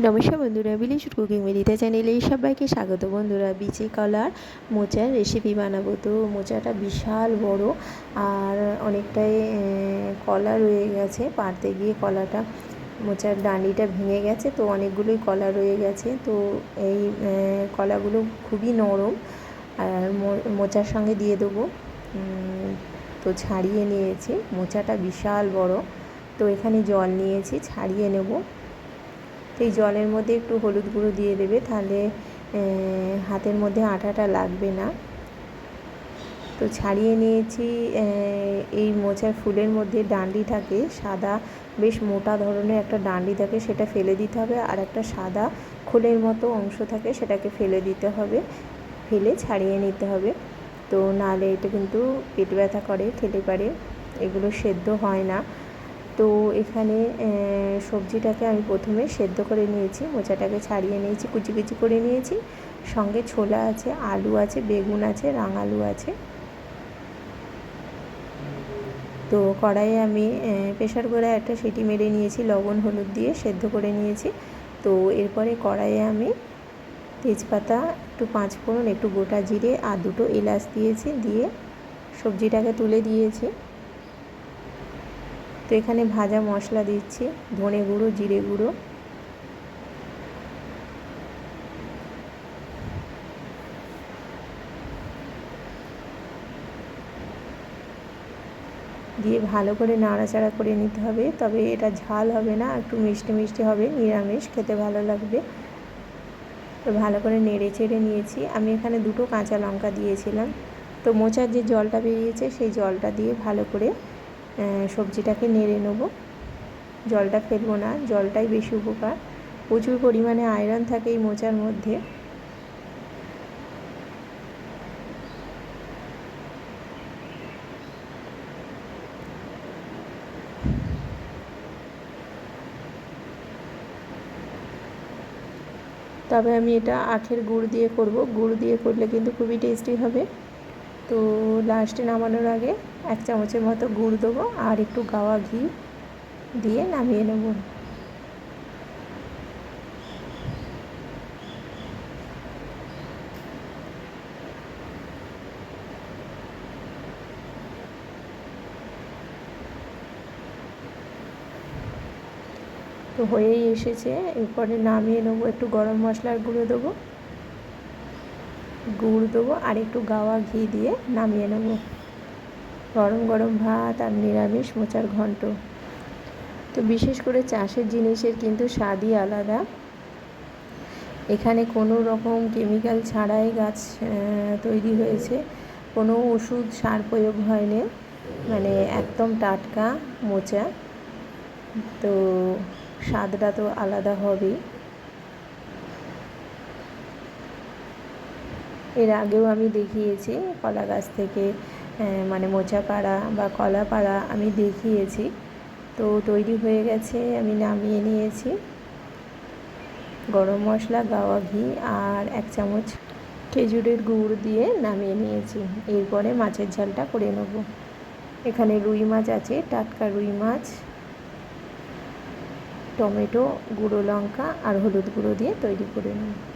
নমস্কার বন্ধুরা village cooking মেরিতা চ্যানেলে সবাইকে স্বাগত। বন্ধুরা, বিচি কলার মোচার রেসিপি বানাবো। তো মোচাটা বিশাল বড় আর অনেকটাই কলা রয়ে গেছে। পারতে গিয়ে কলাটা, মোচার ডাঁডিটা ভেঙে গেছে। তো অনেকগুলোই কলা রয়ে গেছে। তো এই কলাগুলো খুবই নরম আর মোচার সঙ্গে দিয়ে দেবো। তো ছাড়িয়ে নিয়েছি। মোচাটা বিশাল বড়। তো এখানে জল নিয়েছি, ছাড়িয়ে নেব। এই জলের মধ্যে একটু হলুদ গুঁড়ো দিয়ে দেবে, তাহলে হাতের মধ্যে আঠাটা লাগবে না। তো ছাড়িয়ে নিয়েছি এই মোচার ফুলের মধ্যে ডান্ডি থাকে সাদা বেশ মোটা ধরনের একটা ডান্ডি থাকে, সেটা ফেলে দিতে হবে, আর একটা সাদা খোলের মতো অংশ থাকে, সেটাকে ফেলে দিতে হবে, ফেলে ছাড়িয়ে নিতে হবে। তো নালে এটা কিন্তু পেট ব্যথা করে, খেতে পারে, এগুলো সেদ্ধ হয় না। এখানে সবজিটাকে আমি প্রথমে সেদ্ধ করে নিয়েছি। মোচাটাকে ছাড়িয়ে নিয়েছি কুচি কুচি করে নিয়েছি। সঙ্গে ছোলা আছে, আলু আছে, বেগুন আছে, রাঙালু আছে। তো কড়াইয়ে আমি প্রেশার করে একটা সিটি মেরে নিয়েছি, লবণ, হলুদ দিয়ে সেদ্ধ করে নিয়েছি। তো এরপরে কড়াইয়ে আমি তেজপাতা, একটু পাঁচ ফোড়ন, একটু গোটা জিরে আর দুটো এলাচ দিয়েছি, দিয়ে সবজিটাকে তুলে দিয়েছি। তো এখানে ভাজা মশলা দিচ্ছি, ধনে গুঁড়ো, জিরে গুঁড়ো। দিয়ে ভালো করে নাড়াচাড়া করে নিতে হবে, তবে এটা ঝাল হবে না, একটু মিষ্টি মিষ্টি হবে, নিরামিষ, খেতে ভালো লাগবে। তো ভালো করে নেড়ে চেড়ে নিয়েছি। আমি এখানে দুটো কাঁচা লঙ্কা দিয়েছিলাম। তো মোচার যে জলটা বেরিয়েছে, সেই জলটা দিয়ে ভালো করে সবজিটাকে নেড়ে নেব। জলটা ফেলব না, জলটাই বেশি উপকার। প্রচুর পরিমাণে আয়রন থাকে এই মোচার মধ্যে। তবে আমি এটা আখের গুড় দিয়ে করব। গুড় দিয়ে করলে কিন্তু খুবই টেস্টি হবে। তো লাস্টে নামানোর আগে এক চামচের মতো গুড় দেবো আর একটু গাওয়া ঘি দিয়ে নামিয়ে নেব। তো হয়েই এসেছে, এরপরে নামিয়ে নেব, একটু গরম মশলার গুঁড়ো দেবো। গুড় দেবো আর একটু গাওয়া ঘি দিয়ে নামিয়ে নেব। গরম গরম ভাত আর নিরামিষ মোচার ঘন্ট। তো বিশেষ করে চাষের জিনিসের কিন্তু স্বাদই আলাদা। এখানে কোনো রকম কেমিক্যাল ছাড়াই গাছ তৈরি হয়েছে। কোনো ওষুধ সার প্রয়োগ হয়নি। মানে একদম টাটকা মোচা। তো স্বাদটা তো আলাদা হবেই। এর আগেও আমি দেখিয়েছি, কলা গাছ থেকে মানে মোচা পাড়া বা কলা পাড়া আমি দেখিয়েছি। তো তৈরি হয়ে গেছে, আমি নামিয়ে নিয়েছি। গরম মশলা, গাওয়া ঘি আর এক চামচ খেজুরের গুড় দিয়ে নামিয়ে নিয়েছি। এরপরে মাছের ঝালটা করে নেব। এখানে রুই মাছ আছে, টাটকা রুই মাছ, টমেটো, গুঁড়ো লঙ্কা আর হলুদ গুঁড়ো দিয়ে তৈরি করে নেব।